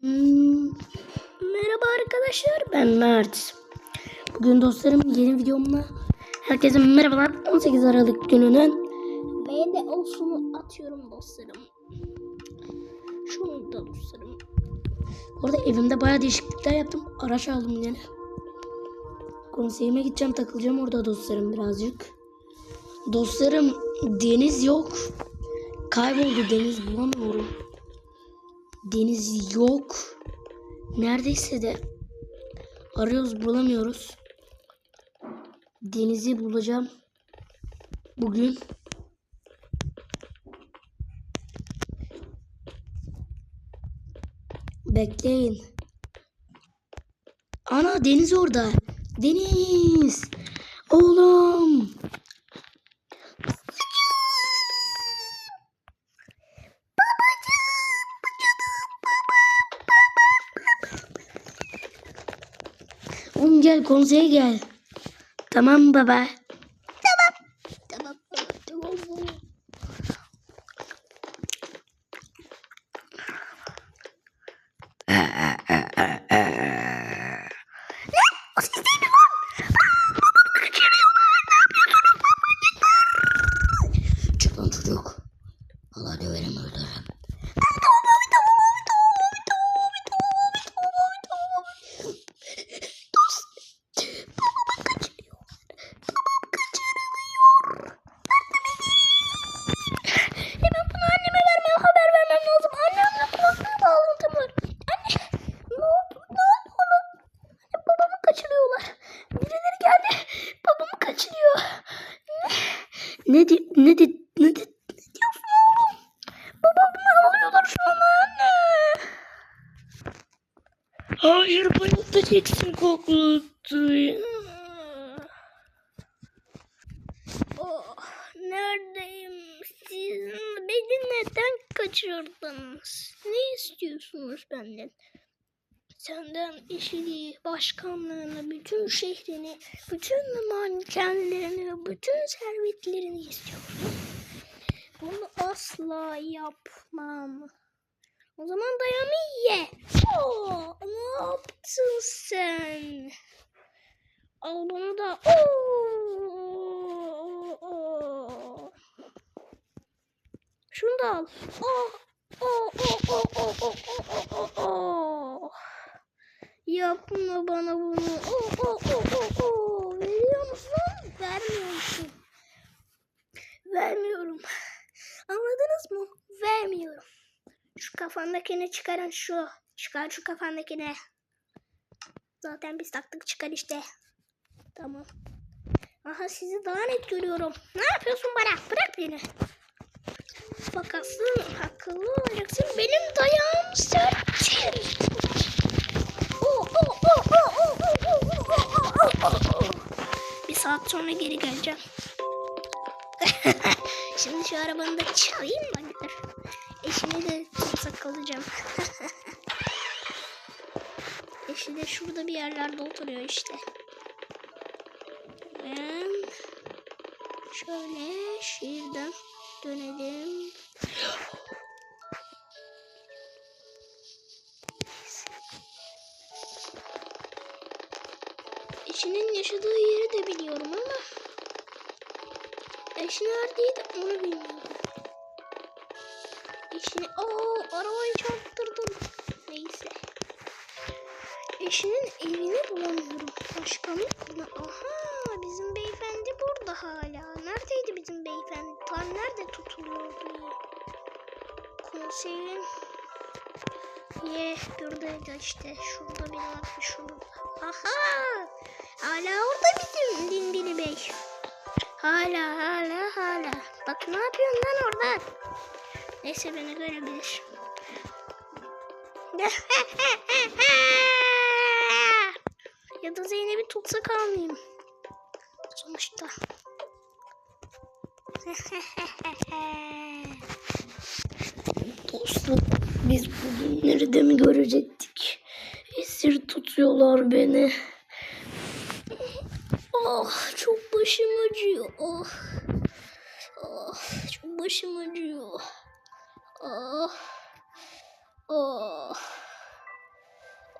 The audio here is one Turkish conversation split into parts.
Hmm, merhaba arkadaşlar ben Mert. Bugün dostlarım yeni videomla herkese merhabalar 18 Aralık gününün de olsunu atıyorum dostlarım. Şunu da dostlarım. Orada evimde bayağı değişiklikler yaptım. Araç aldım yine. Konseyime gideceğim takılacağım orada dostlarım birazcık. Dostlarım deniz yok. Kayboldu deniz bulamıyorum. Deniz yok. Neredeyse de arıyoruz bulamıyoruz. Denizi bulacağım. Bugün. Bekleyin. Ana deniz orada. Deniz. Oğlum. Gel konseye gel. Tamam baba. Tamam. Tamam. Tamam. tamam. O ses değil mi lan? Aa, babamı kaçırıyorlar. Ne yapıyorsunuz babacıklar? Çık lan çocuk. Allah döverim öldürürüm. Tamam abi tamam abi tamam abi tamam abi tamam abi tamam abi tamam abi. Dost. Babamı kaçırıyorlar. Babam kaçırılıyor. Hemen bunu anneme vermem, haber vermem lazım. Annemle kulaklığı bağlantım var. Anne, ne oldu? Ne oldu oğlum? Babamı kaçırıyorlar. Birileri geldi. Babamı kaçırıyor. Ne? Ne di ne di ne di ne diyorsun oğlum? Babamı alıyorlar şu an anne. Hayır bayılacaksın koklatı. Oh, neredeyim? Siz beni neden kaçırdınız? Ne istiyorsunuz benden? Senden işini, başkanlığını, bütün şehrini, bütün mankenlerini, bütün servetlerini istiyorum. Bunu asla yapmam. O zaman dayanı ye. Oo, ne yaptın sen? Al bunu da. Oo, oo. Şunu da al. Oh, oh, oh, oh, oh, oh, oh, oh, oh. Yapma bana bunu. Oh, oh, oh, oh, oh. Veriyor musun? Vermiyor? Vermiyorum. Anladınız mı? Vermiyorum. Şu kafandakini çıkarın şu. Çıkar şu kafandakini. Zaten biz taktık çıkar işte. Tamam. Aha sizi daha net görüyorum. Ne yapıyorsun bana? Bırak beni. Bakarsın akıllı olacaksın. Benim dayağım serttir. Bir saat sonra geri geleceğim. Şimdi şu arabanı da çalayım mı? Eşimi de tutsak kalacağım. Eşi de şurada bir yerlerde oturuyor işte. Ben şöyle şehirden dönelim. Eşinin yaşadığı yeri de biliyorum ama eşi neredeydi onu bilmiyorum. Eşini... Aa arabayı çarptırdım. Neyse. Eşinin evini bulamıyorum. Başkanlık mı? Aha bizim beyefendi burada hala. Neredeydi bizim beyefendi? Tam nerede tutuluyordu? Konseyin... Ye buradaydı işte. Şurada bir var şurada. Aha! Hala orada bizim Dinbili Bey. Hala hala hala. Bak ne yapıyorsun lan orada? Neyse beni görebilir. ya da Zeynep'i tutsak almayayım. Sonuçta. Dostum biz bugünleri de mi görecektik? Esir tutuyorlar beni. Oh çok başım acıyor. Oh. Oh çok başım acıyor. Oh. Oh.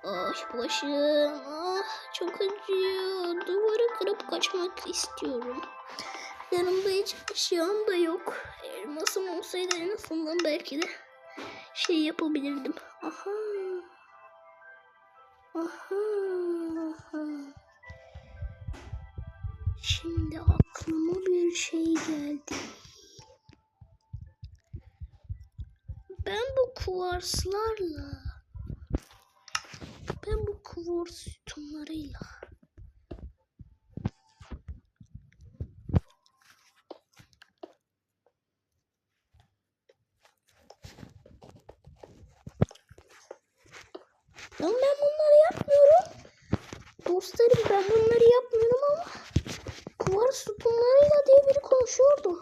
Boş başım. Ah, çok acıyor. Duvarı kırıp kaçmak istiyorum. Yanımda hiç eşyam da yok. Elmasım olsaydı en azından belki de şey yapabilirdim. Aha. Aha. aha. Şimdi aklıma bir şey geldi. Kuvarslarla ben bu kuvars sütunlarıyla Lan ben bunları yapmıyorum. Dostlarım ben bunları yapmıyorum ama kuvars sütunlarıyla diye biri konuşuyordu.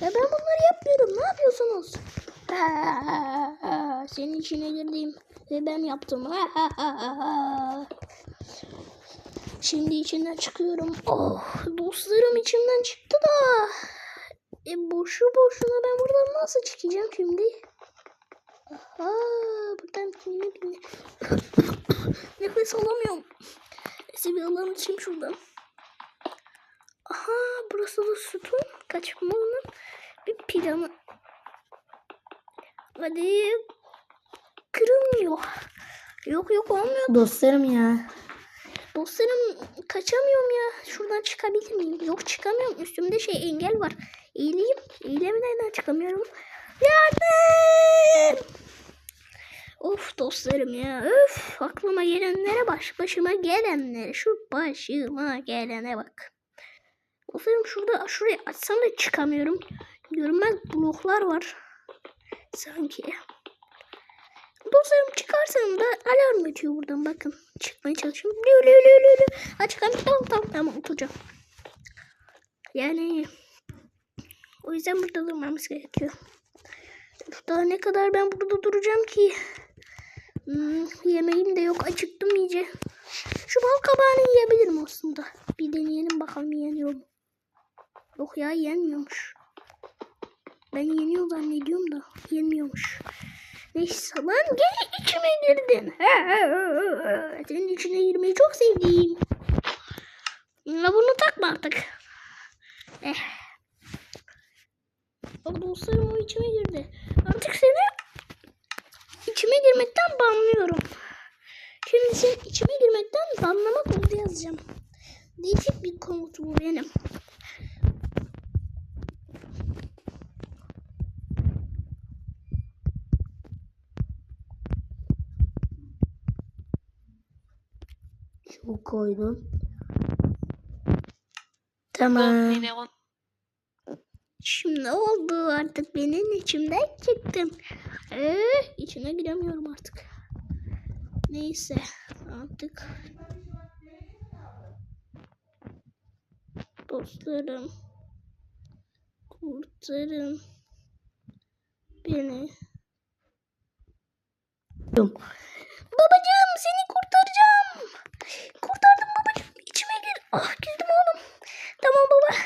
Ve ben bunları yapmıyorum. Ne yapıyorsunuz? Senin içine girdim ve ben yaptım. Şimdi içinden çıkıyorum. Oh, dostlarım içimden çıktı da. E boşu boşuna ben buradan nasıl çıkacağım şimdi? Aha, buradan yine bir nefes alamıyorum. Neyse bir alan şuradan. Aha, burası da sütun. Kaçmanın bir planı. Hadi. Kırılmıyor. Yok yok olmuyor. Dostlarım ya. Dostlarım kaçamıyorum ya. Şuradan çıkabilir miyim? Yok çıkamıyorum. Üstümde şey engel var. Eğileyim. Eğilemeden çıkamıyorum. Yardım! Of dostlarım ya. Öf. Aklıma gelenlere baş başıma gelenlere. Şu başıma gelene bak. Dostlarım şurada şurayı açsam da çıkamıyorum. Görünmez bloklar var. Sanki. Dostlarım çıkarsam da alarm ötüyor buradan bakın. Çıkmaya çalışıyorum. Lü lü lü lü lü. Tamam tamam tamam oturacağım. Yani o yüzden burada durmamız gerekiyor. Daha ne kadar ben burada duracağım ki? Hmm, yemeğim de yok. Acıktım iyice. Şu bal kabağını yiyebilirim aslında. Bir deneyelim bakalım yeniyor mu? Yok ya yenmiyormuş. Ben yeniyor zannediyorum da yenmiyormuş. Neyse lan gel içime girdin. Senin içine girmeyi çok sevdiğim. Ya bunu takma artık. Eh. Bak dostlarım o içime girdi. Artık seni içime girmekten banlıyorum. Şimdi seni içime girmekten banlama kodu yazacağım. Değişik bir komut bu benim. Çok koydum. Tamam. Şimdi oldu artık benim içimden çıktın. Ee, içine giremiyorum artık. Neyse artık. Dostlarım. Kurtarın. Beni. Babacığım seni kurtaracağım. Kurtardım babacığım. İçime gir. Ah girdim oğlum. Tamam baba.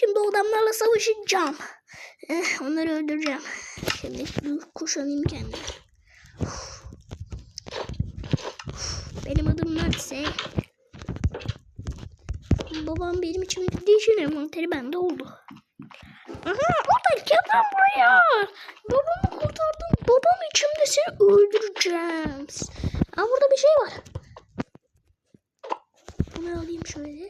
Şimdi o adamlarla savaşacağım. Eh, onları öldüreceğim. Şimdi kuşanayım. Uf. Benim adım Natse. Babam benim içime girdiği için envanteri bende oldu. Aha orada gel lan buraya. Babamı kurtardım. Babam içimde seni öldüreceğim. Aa burada bir şey var. Bunu alayım şöyle.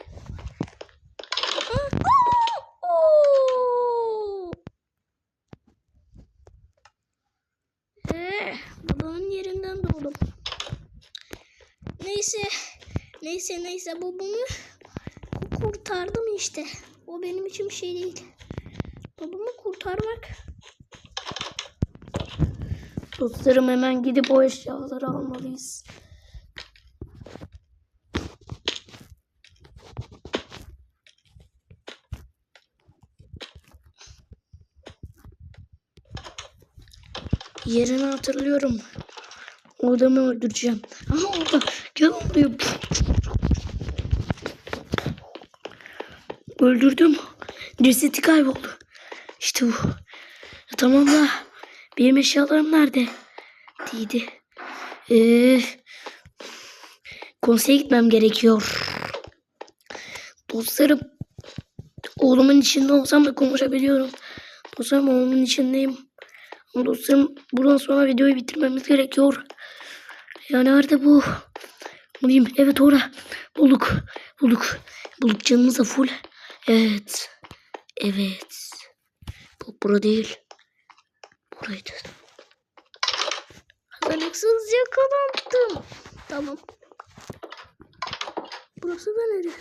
Babamın yerinden doğdum. Neyse. Neyse neyse babamı kurtardım işte. O benim için bir şey değil. Babamı kurtarmak Dostlarım hemen gidip o eşyaları almalıyız. Yerini hatırlıyorum. O adamı öldüreceğim. Aha orada. Gel buraya. Öldürdüm. Cesedi kayboldu. İşte bu. Tamam da benim eşyalarım nerede? Değildi. Ee, konseye gitmem gerekiyor. Dostlarım oğlumun içinde olsam da konuşabiliyorum. Dostlarım oğlumun içindeyim. Dostlarım buradan sonra videoyu bitirmemiz gerekiyor. Ya nerede bu? Bulayım. Evet orada. Bulduk. Bulduk. Bulduk canımız da full. Evet. Evet. Bu bura değil. Buraydı. Hazırlıksız yakalandım. Tamam. Burası da nere?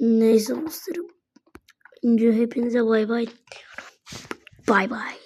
Neyse dostlarım. Hepinize bay bay. Bye bye.